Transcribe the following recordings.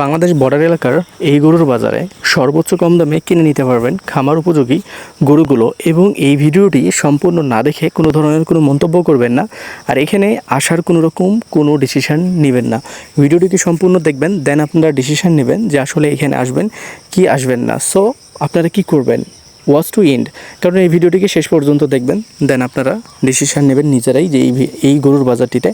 Bangladesh border এলাকার এই গরুর বাজারে সর্বোচ্চ কম দামে কিনে নিতে পারবেন খামার উপযোগী গরুগুলো এবং এই ভিডিওটি সম্পূর্ণ না দেখে কোনো ধরনের কোনো মন্তব্য করবেন না। আর এখানে আসার কোনো রকম কোনো ডিসিশান নেবেন না। ভিডিওটিকে সম্পূর্ণ দেখবেন দেন আপনারা ডিসিশান নেবেন যে আসলে এখানে আসবেন, কি আসবেন না। সো আপনারা কি করবেন? ওয়াচ টু এন্ড কারণ এই ভিডিওটিকে শেষ পর্যন্ত দেখবেন দেন আপনারা ডিসিশান নেবেন নিজেরাই যে এই গরুর বাজারটিতে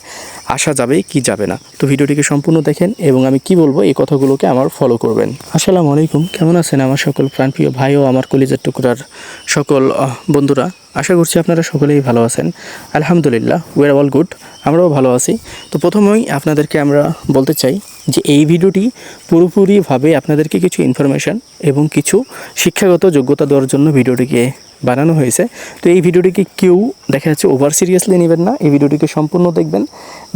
আসা যাবে কি যাবে না। তো ভিডিওটিকে সম্পূর্ণ দেখেন এবং আমি কি বলব, এই কথাগুলোকে আমার ফলো করবেন। আসসালামু আলাইকুম, কেমন আছেন আমার সকল প্রাণপ্রিয় ভাই ও আমার কলিজার টুকরার সকল বন্ধুরা? আশা করছি আপনারা সকলেই ভালো আছেন। আলহামদুলিল্লাহ ওয়ার অল গুড আমরাও ভালো আছি। তো প্রথমেই আপনাদেরকে আমরা বলতে চাই যে এই ভিডিওটি পুরোপুরিভাবে আপনাদেরকে কিছু ইনফরমেশান এবং কিছু শিক্ষাগত যোগ্যতা দেওয়ার জন্য ভিডিওটিকে বানানো হয়েছে। তো এই ভিডিওটিকে কেউ, দেখা যাচ্ছে ওভার সিরিয়াসলি নেবেন না। এই ভিডিওটিকে সম্পূর্ণ দেখবেন।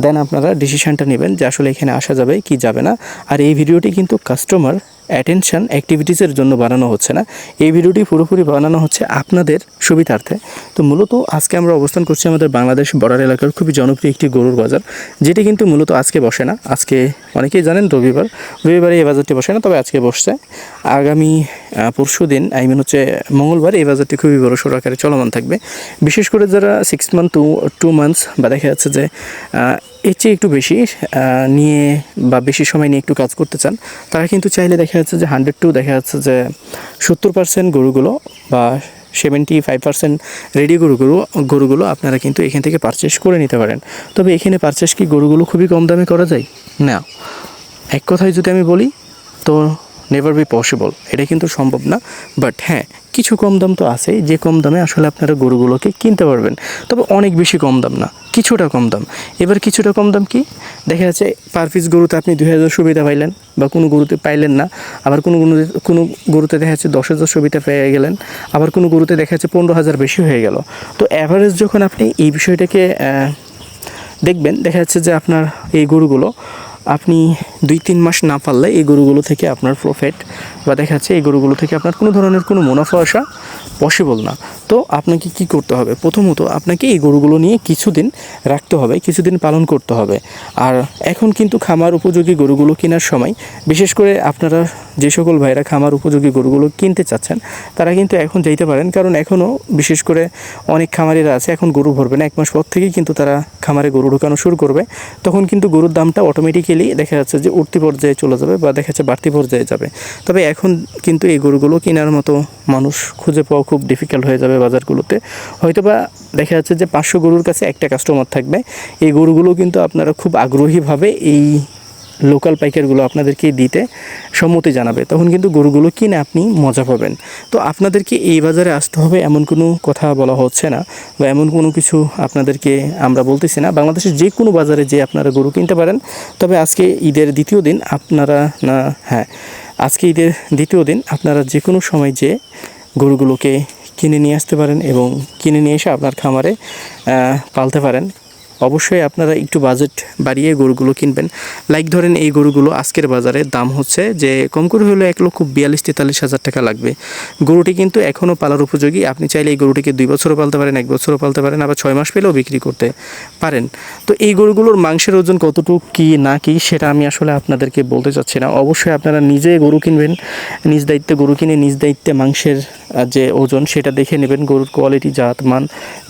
দেন আপনারা ডিসিশানটা নেবেন যে আসলে এখানে আসা যাবে, কি যাবে না। আর এই ভিডিওটি কিন্তু কাস্টমার অ্যাটেনশন অ্যাক্টিভিটিসের জন্য বানানো হচ্ছে না। এই ভিডিওটি পুরোপুরি বানানো হচ্ছে আপনাদের সুবিধার্থে। তো মূলত আজকে আমরা অবস্থান করছি আমাদের বাংলাদেশ বর্ডার এলাকার খুবই জনপ্রিয় একটি গরুর বাজার, যেটি কিন্তু মূলত আজকে বসে না। আজকে অনেকেই জানেন রবিবার। রবিবারে এই বাজারটি বসে না, তবে আজকে বসছে। আগামী পরশু দিন আই মিন হচ্ছে মঙ্গলবার, এই বাজারটি খুবই বড় সড় আকারে চলমান থাকবে। বিশেষ করে যারা six month to two months বা দেখা যাচ্ছে যে এর চেয়ে একটু বেশি নিয়ে বা বেশি সময় নিয়ে একটু কাজ করতে চান, তারা কিন্তু চাইলে দেখা যাচ্ছে যে হান্ড্রেড টু দেখা যাচ্ছে যে সত্তর পার্সেন্ট গরুগুলো বা সেভেন্টি ফাইভ পার্সেন্ট রেডি গরুগুলো গরুগুলো আপনারা কিন্তু এখান থেকে পারচেস করে নিতে পারেন। তবে এখানে পারচেস কি গরুগুলো খুবই কম দামে করা যায়? না। এক কথায় যদি আমি বলি, তো নেভার বি পসিবল এটা কিন্তু সম্ভব না বাট হ্যাঁ কিছু কম দাম তো আছে যে কম দামে আসলে আপনারা গরুগুলোকে কিনতে পারবেন। তবে অনেক বেশি কম দাম না, কিছুটা কম দাম। এবার কিছুটা কম দাম কি? দেখা যাচ্ছে পার পিস গরুতে আপনি দুই হাজার সুবিধা পাইলেন, বা কোনো গরুতে পাইলেন না। আবার কোনো কোনো কোনো গরুতে দেখা যাচ্ছে দশ হাজার সুবিধা পেয়ে গেলেন। আবার কোনো গরুতে দেখা যাচ্ছে পনেরো হাজার বেশি হয়ে গেল। তো অ্যাভারেজ যখন আপনি এই বিষয়টাকে দেখবেন, দেখা যাচ্ছে যে আপনার এই গরুগুলো আপনি দুই তিন মাস না পারলে এই গরুগুলো থেকে আপনার প্রফিট বা দেখা যাচ্ছে এই গরুগুলো থেকে আপনার কোনো ধরনের কোনো মুনাফা আসা পসিবল না। তো আপনাকে কি করতে হবে? প্রথমত আপনাকে এই গরুগুলো নিয়ে কিছুদিন রাখতে হবে, কিছুদিন পালন করতে হবে। আর এখন কিন্তু খামার উপযোগী গরুগুলো কেনার সময়, বিশেষ করে আপনারা যে সকল ভাইরা খামার উপযোগী গরুগুলো কিনতে চাচ্ছেন, তারা কিন্তু এখন যাইতে পারেন। কারণ এখনও বিশেষ করে অনেক খামারিরা আছে, এখন গরু ভরবে না, এক মাস পর থেকেই কিন্তু তারা খামারে গরু ঢোকানো শুরু করবে। তখন কিন্তু গরুর দামটা অটোমেটিক্যালি দেখা যাচ্ছে যে উঠতি পর্যায়ে চলে যাবে বা দেখা যাচ্ছে বাড়তি পর্যায়ে যাবে। তবে এখন কিন্তু এই গরুগুলো কেনার মতো মানুষ খুঁজে পাওয়া খুব ডিফিকাল্ট হয়ে যাবে বাজারগুলোতে। হয়তোবা দেখা যাচ্ছে যে পাঁচশো গরুর কাছে একটা কাস্টমার থাকবে। এই গরুগুলো কিন্তু আপনারা খুব আগ্রহীভাবে এই লোকাল পাইকারগুলো আপনাদেরকে দিতে সম্মতি জানাবে। তখন কিন্তু গরুগুলো কিনে আপনি মজা পাবেন। তো আপনাদেরকে এই বাজারে আসতে হবে এমন কোনো কথা বলা হচ্ছে না বা এমন কোনো কিছু আপনাদেরকে আমরা বলতেছি না। বাংলাদেশের যে কোনো বাজারে যে আপনারা গরু কিনতে পারেন। তবে আজকে ঈদের দ্বিতীয় দিন আপনারা না হ্যাঁ আজকে ঈদের দ্বিতীয় দিন, আপনারা যে কোনো সময় যে গরুগুলোকে কিনে নিয়ে আসতে পারেন এবং কিনে নিয়ে এসে আপনার খামারে পালতে পারেন। অবশ্যই আপনারা একটু বাজেট বাড়িয়ে গরুগুলো কিনবেন। লাইক ধরেন এই গরুগুলো আজকের বাজারে দাম হচ্ছে যে কম করে হলে এক লক্ষ বিয়াল্লিশ তেতাল্লিশ হাজার টাকা লাগবে। গরুটি কিন্তু এখনও পালার উপযোগী। আপনি চাইলে এই গরুটিকে দুই বছরও পালতে পারেন, এক বছরও পালতে পারেন, আবার ছয় মাস পেলেও বিক্রি করতে পারেন। তো এই গরুগুলোর মাংসের ওজন কতটুকু, কী, না, কি, সেটা আমি আসলে আপনাদেরকে বলতে চাচ্ছি না। অবশ্যই আপনারা নিজে গরু কিনবেন, নিজ দায়িত্বে গরু কিনে নিজ দায়িত্বে মাংসের যে ওজন সেটা দেখে নেবেন, গরুর কোয়ালিটি জাত মান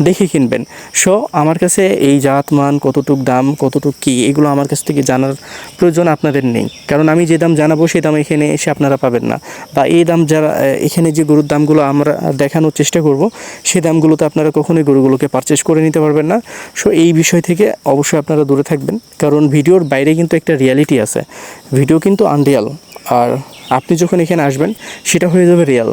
দেখে কিনবেন। সো আমার কাছে এই জাত মান কতটুক দাম, কতটুক কী, এগুলো আমার কাছ থেকে জানার প্রয়োজন আপনাদের নেই। কারণ আমি যে দাম জানাব, সেই দাম এখানে এসে আপনারা পাবেন না। বা এই দাম যারা এখানে যে গরুর দামগুলো আমরা দেখানোর চেষ্টা করব সেই দামগুলোতে আপনারা কখনোই গরুগুলোকে পারচেস করে নিতে পারবেন না। সো এই বিষয় থেকে অবশ্যই আপনারা দূরে থাকবেন। কারণ ভিডিওর বাইরে কিন্তু একটা রিয়ালিটি আছে। ভিডিও কিন্তু আনরিয়াল আর আপনি যখন এখানে আসবেন, সেটা হয়ে যাবে রিয়াল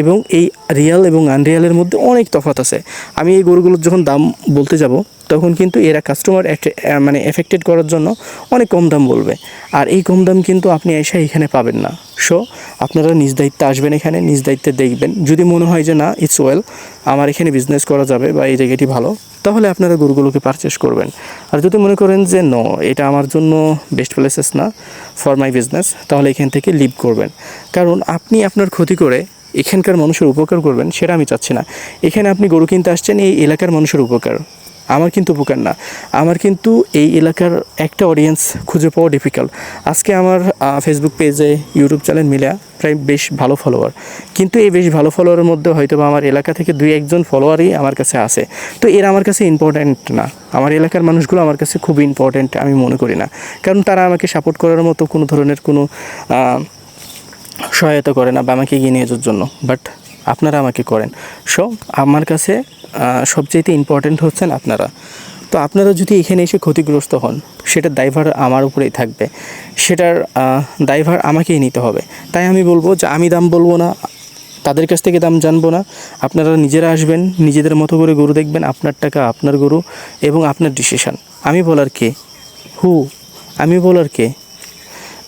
এবং এই রিয়াল এবং আনরিয়ালের মধ্যে অনেক তফাৎ আছে। আমি এই গরুগুলোর যখন দাম বলতে যাব, তখন কিন্তু এরা কাস্টমার মানে এফেক্টেড করার জন্য অনেক কম দাম বলবে। আর এই কম দাম কিন্তু আপনি এসে এখানে পাবেন না। সো আপনারা নিজ দায়িত্বে আসবেন এখানে, নিজ দায়িত্বে দেখবেন। যদি মনে হয় যে না ইটস ওয়েল আমার এখানে বিজনেস করা যাবে বা এই জায়গাটি ভালো, তাহলে আপনারা গরুগুলোকে পারচেস করবেন। আর যদি মনে করেন যে ন এটা আমার জন্য বেস্ট প্লেসেস না ফর মাই বিজনেস তাহলে এখান থেকে লিভ করবেন। কারণ আপনি আপনার ক্ষতি করে এখানকার মানুষের উপকার করবেন, সেটা আমি চাচ্ছি না। এখানে আপনি গরু কিনতে আসছেন, এই এলাকার মানুষের উপকার। আমার কিন্তু উপকার না। আমার কিন্তু এই এলাকার একটা অডিয়েন্স খুঁজে পাওয়া ডিফিকাল্ট আজকে আমার ফেসবুক পেজে ইউটিউব চ্যানেল মিলে প্রায় বেশ ভালো ফলোয়ার কিন্তু এই বেশ ভালো ফলোয়ারের মধ্যে হয়তো বা আমার এলাকা থেকে দুই একজন ফলোয়ারই আমার কাছে আছে। তো এরা আমার কাছে ইম্পর্ট্যান্ট না। আমার এলাকার মানুষগুলো আমার কাছে খুব ইম্পর্ট্যান্ট আমি মনে করি না। কারণ তারা আমাকে সাপোর্ট করার মতো কোনো ধরনের কোনো সহায়তা করে না বা আমাকে এগিয়ে নিয়ে যাওয়ার জন্য বাট আপনারা আমাকে করেন। সো আমার কাছে আহ, সবচাইতে ইম্পর্ট্যান্ট হচ্ছেন আপনারা। তো আপনারা যদি এখানে এসে ক্ষতিগ্রস্ত হন সেটার দায়ভার আমার উপরেই থাকবে। সেটার দায়ভার আমাকেই নিতে হবে। তাই আমি বলব যে আমি দাম বলব না তাদের কাছ থেকে দাম জানব না। আপনারা নিজেরা আসবেন নিজেদের মতো করে গরু দেখবেন আপনার টাকা আপনার গরু এবং আপনার ডিসিশন আমি বলার কে? হু আমি বলার কে?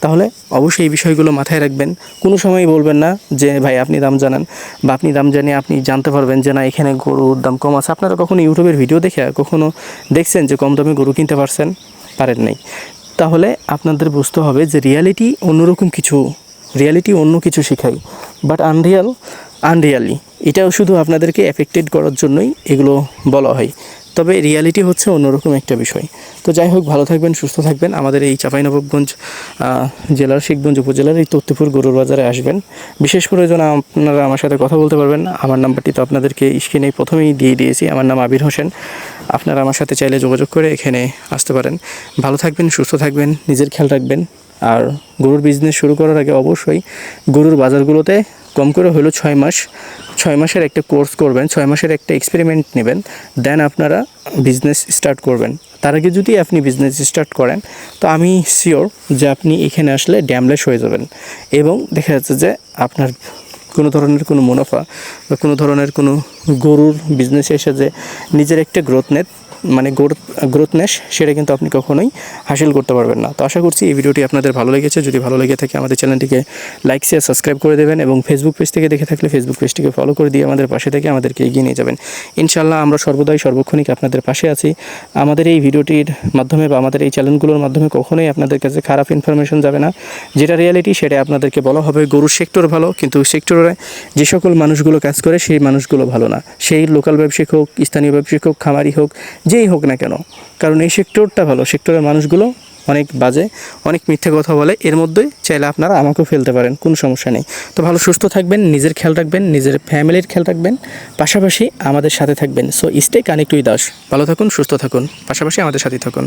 তাহলে অবশ্যই এই বিষয়গুলো মাথায় রাখবেন। কোনো সময় বলবেন না যে, ভাই, আপনি দাম জানান বা আপনি দাম জানিয়ে আপনি জানতে পারবেন যে, না, এখানে গরুর দাম কম আছে। আপনারা কখনো ইউটিউবের ভিডিও দেখে কখনো দেখছেন যে, কম দামে গরু কিনতে পারছেন? পারেন নাই। তাহলে আপনাদের বুঝতে হবে যে, রিয়ালিটি অন্যরকম কিছু, রিয়ালিটি অন্য কিছু শেখাই বাট আনরিয়াল, আনরিয়ালি, এটাও শুধু আপনাদেরকে এফেক্টেড করার জন্যই এগুলো বলা হয়। তবে রিয়ালিটি হচ্ছে অন্যরকম একটা বিষয়। তো যাই হোক, ভালো থাকবেন, সুস্থ থাকবেন। আমাদের এই চাঁপাইনবাবগঞ্জ জেলার শিখগঞ্জ উপজেলার এই তত্ত্বপুর গরুর বাজারে আসবেন। বিশেষ প্রয়োজন আপনারা আমার সাথে কথা বলতে পারবেন আমার নাম্বারটি তো আপনাদেরকে স্ক্রিনে প্রথমেই দিয়ে দিয়েছি। আমার নাম আবির হোসেন। আপনারা আমার সাথে চাইলে যোগাযোগ করে এখানে আসতে পারেন। ভালো থাকবেন, সুস্থ থাকবেন, নিজের খেয়াল রাখবেন। আর গরুর বিজনেস শুরু করার আগে অবশ্যই গরুর বাজারগুলোতে কম করে হলো ছয় মাস, ছয় মাসের একটা কোর্স করবেন, ছয় মাসের একটা এক্সপেরিমেন্ট নেবেন দেন আপনারা বিজনেস স্টার্ট করবেন। তার আগে যদি আপনি বিজনেস স্টার্ট করেন, তো আমি শিওর যে আপনি এখানে আসলে ড্যামলেস হয়ে যাবেন এবং দেখা যাচ্ছে যে আপনার কোনো ধরনের কোনো মুনাফা বা কোনো ধরনের কোনো গরুর বিজনেসে এসে যে নিজের একটা গ্রোথ নেট মানে গ্রোথ গ্রোথনেস সেটা কিন্তু আপনি কখনোই হাসিল করতে পারবেন না। তো আশা করছি এই ভিডিওটি আপনাদের ভালো লেগেছে। যদি ভালো লেগে থাকে আমাদের চ্যানেলটিকে লাইক শেয়ার সাবস্ক্রাইব করে দেবেন এবং ফেসবুক পেজ থেকে দেখে থাকলে ফেসবুক পেজটিকে ফলো করে দিয়ে আমাদের পাশে থেকে আমাদেরকে এগিয়ে নিয়ে যাবেন। ইনশাল্লাহ আমরা সর্বদাই সর্বক্ষণিক আপনাদের পাশে আছি। আমাদের এই ভিডিওটির মাধ্যমে বা আমাদের এই চ্যানেলগুলোর মাধ্যমে কখনোই আপনাদের কাছে খারাপ ইনফরমেশন যাবে না। যেটা রিয়ালিটি সেটা আপনাদেরকে বলা হবে গরুর সেক্টর ভালো, কিন্তু সেক্টরে যে সকল মানুষগুলো কাজ করে, সেই মানুষগুলো ভালো না। সেই লোকাল ব্যবসায়িক হোক, স্থানীয় ব্যবসায়িক হোক, খামারি হোক যেই হোক না কেন, কারণ এই সেক্টরটা ভালো। সেক্টরের মানুষগুলো অনেক বাজে, অনেক মিথ্যে কথা বলে, এর মধ্যেই চাইলে আপনারা আমাকেও ফেলতে পারেন, কোনো সমস্যা নেই। তো ভালো, সুস্থ থাকবেন, নিজের খেয়াল রাখবেন, নিজের ফ্যামিলির খেয়াল রাখবেন, পাশাপাশি আমাদের সাথে থাকবেন। So stay connect with Das ভালো থাকুন, সুস্থ থাকুন, পাশাপাশি আমাদের সাথে থাকুন।